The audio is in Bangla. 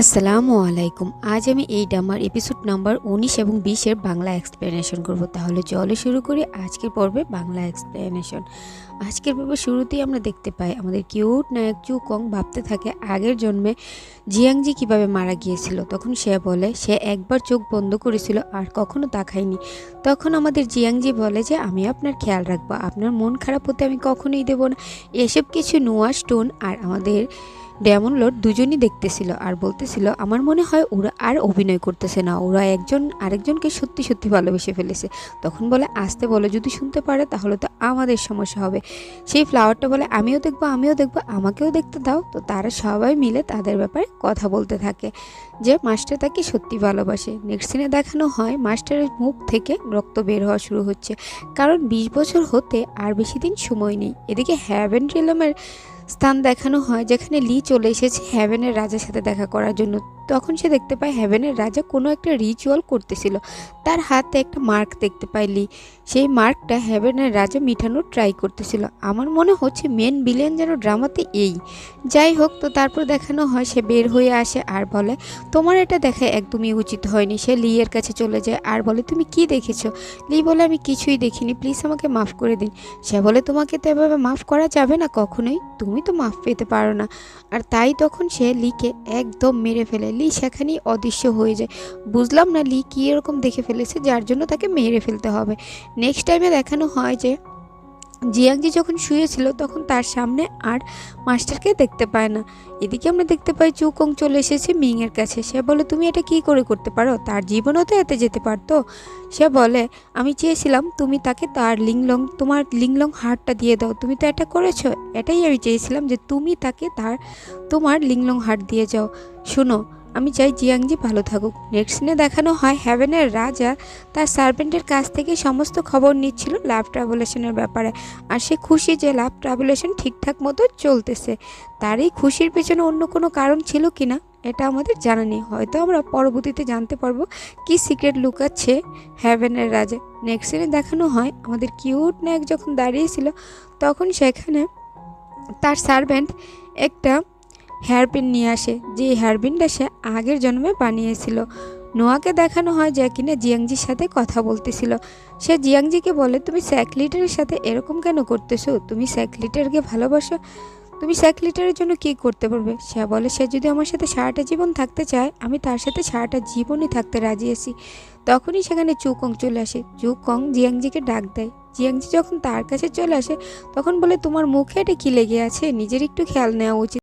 আসসালামু আলাইকুম। আজ আমি এই ডামার এপিসোড নাম্বার উনিশ এবং বিশের বাংলা এক্সপ্লেনেশন করব। তাহলে চলো শুরু করি আজকের পর্বে বাংলা এক্সপ্লেনেশন আজকের পর্বে শুরুতেই আমরা দেখতে পাই আমাদের কিউট নায়ক চু কং ভাবতে থাকে আগের জন্মে জিয়াংজি কীভাবে মারা গিয়েছিল। তখন সে বলে, সে একবার চোখ বন্ধ করেছিল আর কখনো তাকায়নি তখন আমাদের জিয়াংজি বলে যে, আমি আপনার খেয়াল রাখব। আপনার মন খারাপ হতে আমি কখনোই দেবো না। এসব কিছু নোয়া, স্টোন আর আমাদের ডেমন লর্ড দুজনই দেখতেছিল আর বলতেছিল, আমার মনে হয় ওরা আর অভিনয় করতেছে না। ওরা একজন আরেকজনকে সত্যি সত্যি ভালোবেসে ফেলেছে। তখন বলে, আসতে বলো, যদি শুনতে পারে তাহলে তো আমাদের সমস্যা হবে। সেই ফ্লাওয়ারটা বলে, আমিও দেখব আমিও দেখব, আমাকেও দেখতে দাও। তো তারা সবাই মিলে তাদের ব্যাপারে কথা বলতে থাকে যে মাস্টার তাকে সত্যি ভালোবাসে। নেক্সট সিনে দেখানো হয়, মাস্টারের মুখ থেকে রক্ত বের হওয়া শুরু হচ্ছে। কারণ বিশ বছর হতে আর বেশি দিন সময় নেই। এদিকে হ্যাভেন রিলমের স্থান দেখানো হয় যেখানে লি চলে এসেছে হ্যাভেনের রাজার সাথে দেখা করার জন্য। তখন সে দেখতে পায় হ্যাভেনের রাজা কোনো একটা রিচুয়াল করতেছিল। তার হাতে একটা মার্ক দেখতে পায় লি। সেই মার্কটা হ্যাভেনের রাজা মিঠানোর ট্রাই করতেছিল। আমার মনে হচ্ছে মেন বিলিয়ন যেন ড্রামাতে এই। যাই হোক, তো তারপর দেখানো হয় সে বের হয়ে আসে আর বলে, তোমার এটা দেখা একদমই উচিত হয়নি। সে লি এর কাছে চলে যায় আর বলে, তুমি কি দেখেছ? লি বলে, আমি কিছুই দেখিনি। প্লিজ আমাকে মাফ করে দিন। সে বলে, তোমাকে তো এভাবে মাফ করা যাবে না কখনোই। তুমি তো মাফ পেতে পারো না। আর তাই তখন সে লিকে একদম মেরে ফেলে। লি সেখানেই অদৃশ্য হয়ে যায়। বুঝলাম না লি কী এরকম দেখে ফেলেছে, যার জন্য তাকে মেরে ফেলতে হবে। নেক্সট টাইমে দেখানো হয় যে জিয়াংজি যখন শুয়েছিল, তখন তার সামনে আর মাস্টারকে দেখতে পায় না। এদিকে আমরা দেখতে পাই চুকং চলে এসেছে মিংয়ের কাছে। সে বলে, তুমি এটা কি করে করতে পারো? তার জীবনও তো এতে যেতে পারতো। সে বলে, আমি চেয়েছিলাম তুমি তাকে তার লিংলং, তোমার লিংলং হারটা দিয়ে দাও। তুমি তো এটা করেছ। এটাই আমি চেয়েছিলাম যে তুমি তাকে তার, তোমার লিংলং হার দিয়ে যাও। শোনো আমি চাই জিয়াংজি ভালো থাকুক। নেক্সট সিনে দেখানো হয় হ্যাভেনের রাজা তার সার্ভেন্টের কাছ থেকে সমস্ত খবর নিচ্ছিল লাভ ট্রাভেলেশনের ব্যাপারে। আর সে খুশি যে লাভ ট্রাভেলেশন ঠিকঠাক মতো চলতেছে। তার এই খুশির পেছনে অন্য কোনো কারণ ছিল কি না এটা আমাদের জানা নেই। হয়তো আমরা পরবর্তীতে জানতে পারব কি সিক্রেট লুকাচ্ছে হ্যাভেনের রাজা। নেক্সট সিনে দেখানো হয় আমাদের কিউট নায়ক যখন দাঁড়িয়েছিল, তখন সেখানে তার সার্ভেন্ট একটা হেয়ারপিন নিয়ে আসে। যে হেয়ারপিনটা সে আগের জন্মে বানিয়েছিল। নোয়াকে দেখানো হয় যে কিনা জিয়াংজির সাথে কথা বলতেছিল। সে জিয়াংজিকে বলে, তুমি স্যাকলিটারের সাথে এরকম কেন করতেছো? তুমি স্যাকলিটারকে ভালোবাসো। তুমি স্যাকলিটারের জন্য কি করতে পারবে? সে বলে, সে যদি আমার সাথে সারাটা জীবন থাকতে চায়, আমি তার সাথে সারাটা জীবনই থাকতে রাজি আছি। তখনই সেখানে চুকং চলে আসে। চুকং জিয়াংজিকে ডাক দেয়। জিয়াংজি যখন তার কাছে চলে আসে, তখন বলে, তোমার মুখে এটা কি লেগে আছে? নিজের একটু খেয়াল নেওয়া উচিত।